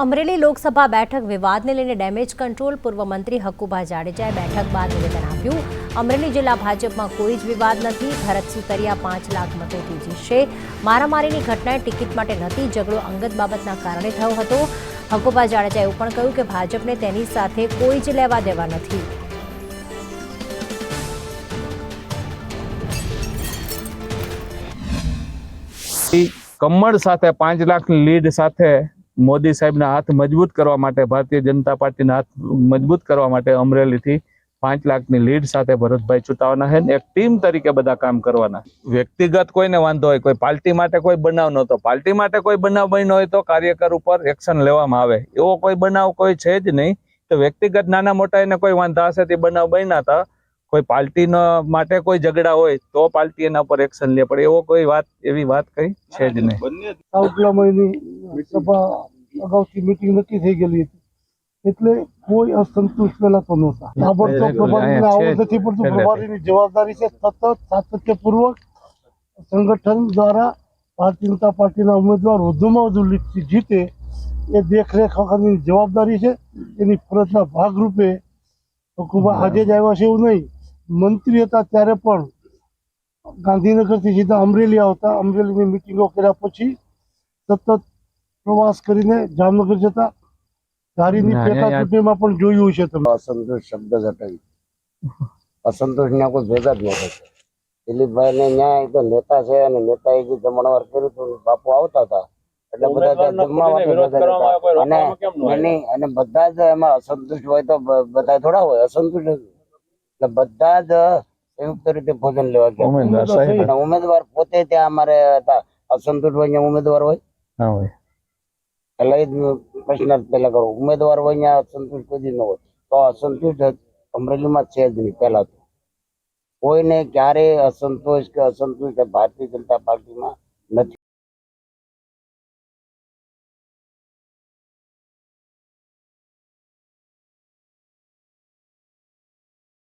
અમરેલી લોકસભા બેઠક વિવાદને લઈને damage control પૂર્વ મંત્રી હકુભા જાડેજાએ બેઠક બાદ નિવેદન આપ્યું. અમરેલી જિલ્લા ભાજપમાં કોઈ જ વિવાદ નથી. ભરત સુતરિયા પાંચ લાખ મતોથી જીતશે મારામારીની ઘટનાએ ટિકિટ માટે નથી ઝઘડો અંગત બાબતના કારણે થયો હતો. હકુભા જાડેજાએ એવું પણ કહ્યું કે ભાજપને તેની સાથે કોઈ જ લેવા દેવા નથી. કમળ સાથે પાંચ લાખ લીડ સાથે મોદી સાહેબના હાથ મજબૂત કરવા માટે, ભારતીય જનતા પાર્ટીના હાથ મજબૂત કરવા માટે અમરેલીથી પાંચ લાખની લીડ સાથે ભરતભાઈ ચૂંટાવાના છે એક ટીમ તરીકે બધા કામ કરવાના. વ્યક્તિગત કોઈને વાંધો હોય, કોઈ પાર્ટી માટે કોઈ બનાવ નહોતો. પાર્ટી માટે કોઈ બનાવ બન્યો હોય તો કાર્યકર ઉપર એક્શન લેવામાં આવે. એવો કોઈ બનાવ કોઈ છે જ નહીં. તો વ્યક્તિગત નાના મોટા એને કોઈ વાંધા હશે તે બનાવ બન્યા હતા. કોઈ પાર્ટીનો માટે કોઈ ઝઘડા હોય તો પાર્ટી એના ઉપર એક્શન લે. પડે એવો કોઈ વાત, એવી વાત કઈ છે જ નહીં. સભા અગાઉથી મીટિંગ નક્કી થઈ ગયેલી હતી. એટલે કોઈ અસંતુષ્ટ પેલા તો નહોતા તાબડતોબ પ્રભારીને. નથી પડતું. પ્રભારીની જવાબદારી છે સતત સાતત્યપૂર્વક સંગઠન દ્વારા ભારતીય જનતા પાર્ટીના ઉમેદવાર વધુમાં વધુ લીટથી જીતે એ દેખરેખ વખતની જવાબદારી છે. એની ફરજના ભાગરૂપે હુકુમા આજે જ આવ્યા છે એવું નહીં. મંત્રી હતા ત્યારે પણ ગાંધીનગરથી સીધા અમરેલી આવતા. અમરેલીની મિટિંગો કર્યા પછી સતત પ્રવાસ કરીને જામનગર જતા ધારીની પેટા ચૂંટણીમાં પણ જોયું છે તમે. અસંતોષ શબ્દ ઘટાડી અસંતોષ ના કોઈ ભેગા જ નહોતા દિલીપભાઈ ને ન્યાય તો નેતા છે અને નેતા એ જે જમણવાર કર્યું હતું બાપુ આવતા હતા. એટલે બધા જમવા. અને અને બધા જ એમાં અસંતુષ્ટ હોય તો બધા થોડા હોય અસંતુષ્ટ એટલે બધા જ સંયુક્ત રીતે ભોજન લેવા ગયા. ઉમેદવાર પોતે ત્યાં અમારે હતા. અસંતુષ્ટ હોય ઉમેદવાર હોય. હા હોય. એટલે જ પ્રશ્ન પેલા કરો. ઉમેદવાર હોય ત્યાં અસંતુષ્ટ કોઈ ન હોય. તો અસંતુષ્ટ અમરેલીમાં છે જ નહીં પહેલા તો. કોઈને ક્યારેય અસંતોષ કે અસંતુષ્ટ ભારતીય જનતા પાર્ટીમાં નથી.